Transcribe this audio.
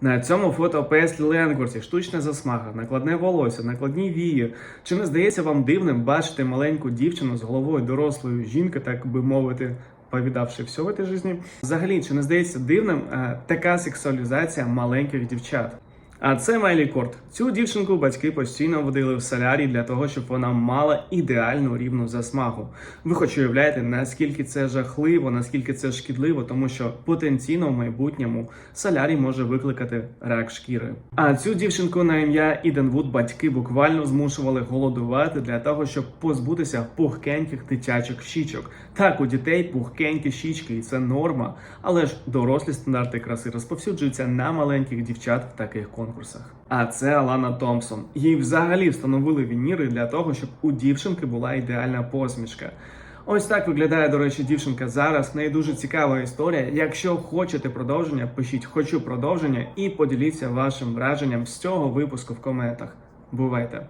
На цьому фото Песлі Ленгворсі штучна засмага, накладне волосся, накладні вії. Чи не здається вам дивним бачити маленьку дівчину з головою дорослої жінки, так би мовити, повідавши все в цій житті? Взагалі, чи не здається дивним е, така сексуалізація маленьких дівчат? А це Майлі Корт. Цю дівчинку батьки постійно водили в солярій для того, щоб вона мала ідеальну рівну засмагу. Ви хоч уявляєте, наскільки це жахливо, наскільки це шкідливо, тому що потенційно в майбутньому солярій може викликати рак шкіри. А цю дівчинку на ім'я Іден Вуд батьки буквально змушували голодувати для того, щоб позбутися пухкеньких дитячих щічок. Так, у дітей пухкенькі щічки, і це норма, але ж дорослі стандарти краси розповсюджуються на маленьких дівчат в таких конкурсах. А це Алана Томпсон. Їй взагалі встановили вініри для того, щоб у дівчинки була ідеальна посмішка. Ось так виглядає, до речі, дівчинка зараз. В неї дуже цікава історія. Якщо хочете продовження, пишіть хочу продовження і поділіться вашим враженням з цього випуску в коментах. Бувайте!